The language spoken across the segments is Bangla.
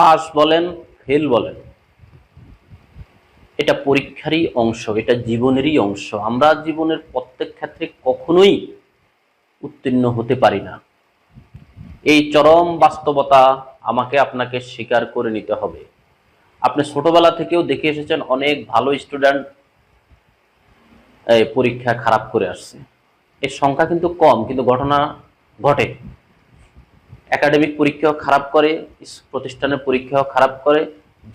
পাস বলেন, ফেল বলেন। এটা পরীক্ষারই অংশ, এটা জীবনেরই অংশ। আমরা জীবনের প্রত্যেক ক্ষেত্রে কখনোই উত্তীর্ণ হতে পারি না। এই চরম বাস্তবতা আমাকে আপনাকে স্বীকার করে নিতে হবে। আপনি ছোটবেলা থেকেও দেখে এসেছেন, অনেক ভালো স্টুডেন্ট পরীক্ষা খারাপ করে আসছে। এর সংখ্যা কিন্তু কম, কিন্তু ঘটনা ঘটে। একাডেমিক পরীক্ষাও খারাপ করে প্রতিষ্ঠানের পরীক্ষাও খারাপ করে,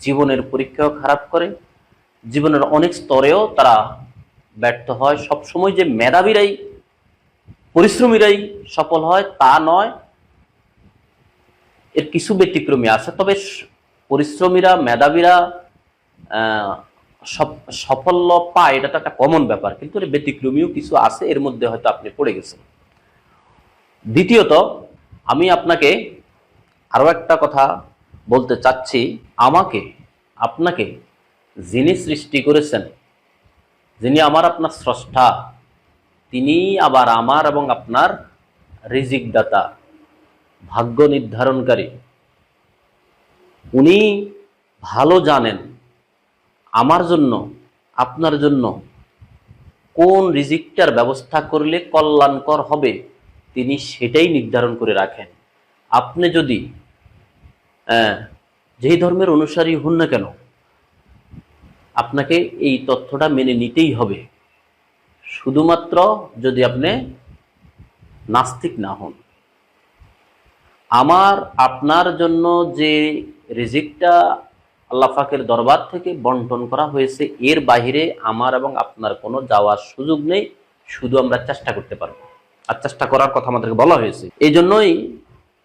জীবনের পরীক্ষাও খারাপ করে। জীবনের অনেক স্তরেও তারা ব্যর্থ হয়। সব সময় যে মেধাবীরাই, পরিশ্রমীরাই সফল হয় তা নয়। এর কিছু ব্যতিক্রমী আছে, তবে পরিশ্রমীরা, মেধাবীরা সাফল্য পায়, এটা তো একটা কমন ব্যাপার। কিন্তু এর ব্যতিক্রমীও কিছু আছে, এর মধ্যে হয়তো আপনি পড়ে গেছেন। দ্বিতীয়ত আমি আপনাকে আরও একটা কথা বলতে চাচ্ছি। আমাকে, আপনাকে যিনি সৃষ্টি করেছেন, যিনি আমার আপনার স্রষ্টা, তিনি আবার আমার এবং আপনার রিজিক দাতা ভাগ্য নির্ধারণকারী। উনি ভালো জানেন আমার জন্য, আপনার জন্য কোন রিজিকটার ব্যবস্থা করলে কল্যাণকর হবে। তিনি সেটাই নির্ধারণ করে রাখেন। আপনি যদি যেই ধর্মের অনুসারী হন না কেন, আপনাকে এই তথ্যটা মেনে নিতেই হবে। শুধুমাত্র যদি আপনি নাস্তিক না হন। আমার, আপনার জন্য যে রিজিকটা আল্লাফাকের দরবার থেকে বন্টন করা হয়েছে, এর বাইরে আমার এবং আপনার কোনো যাওয়ার সুযোগ নেই, শুধু আমরা চেষ্টা করতে পারব। আর চেষ্টা করার কথা আমাদেরকে বলা হয়েছে। এই জন্যই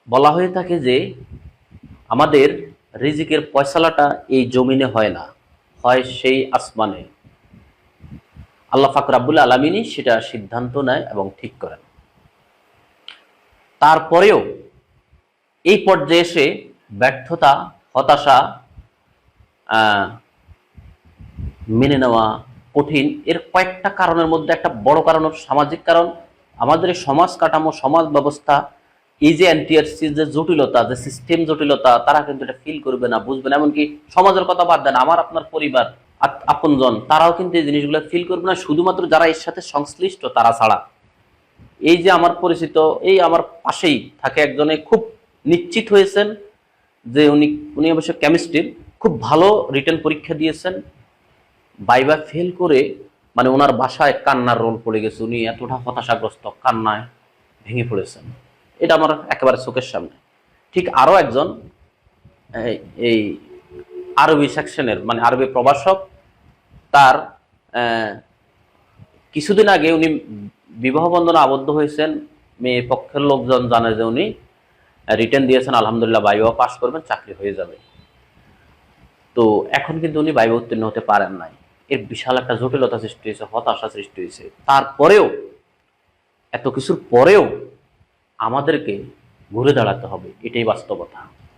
বলা হয়ে থাকে যে আমাদের রিজিকের পয়সালাটা এই জমিনে হয় না, হয় সেই আসমানে। আল্লাহ ফাকর আব্বুল আলমিনই সেটা সিদ্ধান্ত নেয় এবং ঠিক করেন। তারপরেও এই পর্যায়ে এসে ব্যর্থতা, হতাশা মেনে নেওয়া কঠিন। এর কয়েকটা কারণের মধ্যে একটা বড় কারণ সামাজিক কারণ। আমাদের সমাজ কাঠামো, সমাজ ব্যবস্থা, এই যে এনটিআরসি যে জটিলতা, যে সিস্টেম জটিলতা, তারা কিন্তু এটা ফিল করবে না, বুঝবে না। এমনকি সমাজের কথা বাদ দেন, আমার আপনার পরিবার আপনজন, তারাও কিন্তু এই জিনিসগুলো ফিল করবে না। শুধুমাত্র যারা এর সাথে সংশ্লিষ্ট, তারা ছাড়া। এই যে আমার পরিচিত, এই আমার পাশেই থাকে একজনে খুব নিশ্চিত হয়েছেন যে উনি উনি অবশ্য কেমিস্ট্রির খুব ভালো রিটার্ন পরীক্ষা দিয়েছেন। বাইবা ফেল করে মানে ওনার বাসায় কান্নার রোল পড়ে গেছে। উনি এতটা হতাশাগ্রস্ত, কান্নায় ভেঙে পড়েছেন। এটা আমার একেবারে চোখের সামনে। ঠিক আরও একজন, এই- আরবি সেকশনের মানে আরবি প্রভাষক, তার কিছুদিন আগে উনি বিবাহ বন্ধনে আবদ্ধ হয়েছেন। মেয়ে পক্ষের লোকজন জানে যে উনি রিটার্ন দিয়েছেন, আলহামদুলিল্লাহ বাইবা পাশ করবেন, চাকরি হয়ে যাবে। তো এখন কিন্তু উনি বাইবা উত্তীর্ণ হতে পারেন নাই। এর বিশাল একটা জটিলতা সৃষ্টি হয়েছে, হতাশা সৃষ্টি হয়েছে। তারপরেও, এত কিছুর পরেও আমাদেরকে ঘুরে দাঁড়াতে হবে, এটাই বাস্তবতা।